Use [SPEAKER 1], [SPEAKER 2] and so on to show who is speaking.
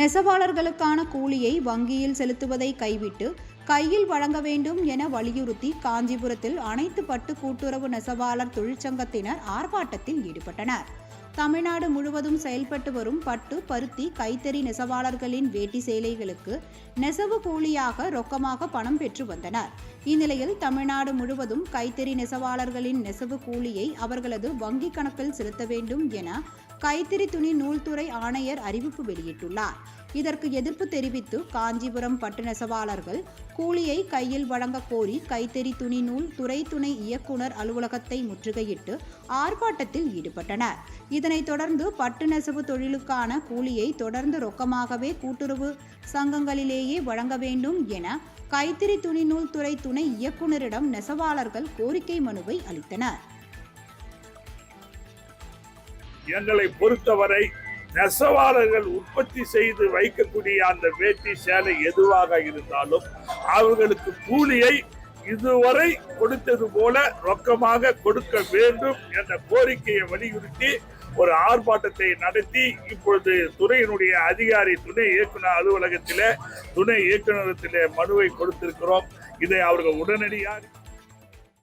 [SPEAKER 1] நெசவாளர்களுக்கான கூலியை வங்கியில் செலுத்துவதை கைவிட்டு கையில் வழங்க வேண்டும் என வலியுறுத்தி காஞ்சிபுரத்தில் அனைத்து பட்டு கூட்டுறவு நெசவாளர் தொழிற்சங்கத்தினர் ஆர்ப்பாட்டத்தில் ஈடுபட்டனர். தமிழ்நாடு முழுவதும் செயல்பட்டு வரும் பட்டு பருத்தி கைத்தறி நெசவாளர்களின் வேட்டி சேலைகளுக்கு நெசவு கூலியாக ரொக்கமாக பணம் பெற்று வந்தனர். இந்நிலையில் தமிழ்நாடு முழுவதும் கைத்தறி நெசவாளர்களின் நெசவு கூலியை அவர்களது வங்கிக் கணக்கில் செலுத்த வேண்டும் என கைத்தறி துணி நூல்துறை ஆணையர் அறிவிப்பு வெளியிட்டுள்ளார். இதற்கு எதிர்ப்பு தெரிவித்து காஞ்சிபுரம் பட்டு நெசவாளர்கள் கூலியை கையில் வழங்க கோரி கைத்தறி துணி நூல் துறை துணை இயக்குனர் அலுவலகத்தை முற்றுகையிட்டு ஆர்ப்பாட்டத்தில் ஈடுபட்டனர். இதனைத் தொடர்ந்து பட்டு நெசவு தொழிலுக்கான கூலியை தொடர்ந்து ரொக்கமாகவே கூட்டுறவு சங்கங்களிலேயே வழங்க வேண்டும் என கைத்தறி துணி நூல் துறை துணை இயக்குனரிடம் நெசவாளர்கள் கோரிக்கை மனுவை அளித்தனர்.
[SPEAKER 2] எங்களை பொறுத்தவரை நெசவாளர்கள் உற்பத்தி செய்து வைக்கக்கூடிய அந்த வேட்டி சேலை எதுவாக இருந்தாலும் அவர்களுக்கு கூலியை இதுவரை கொடுத்தது போல ரொக்கமாக கொடுக்க வேண்டும் என்ற கோரிக்கையை வலியுறுத்தி ஒரு ஆர்ப்பாட்டத்தை நடத்தி இப்பொழுது துறையினுடைய அதிகாரி துணை இயக்குனர் அலுவலகத்திலே துணை இயக்குநரத்திலே மனுவை கொடுத்திருக்கிறோம். இதை அவர்கள் உடனடியாக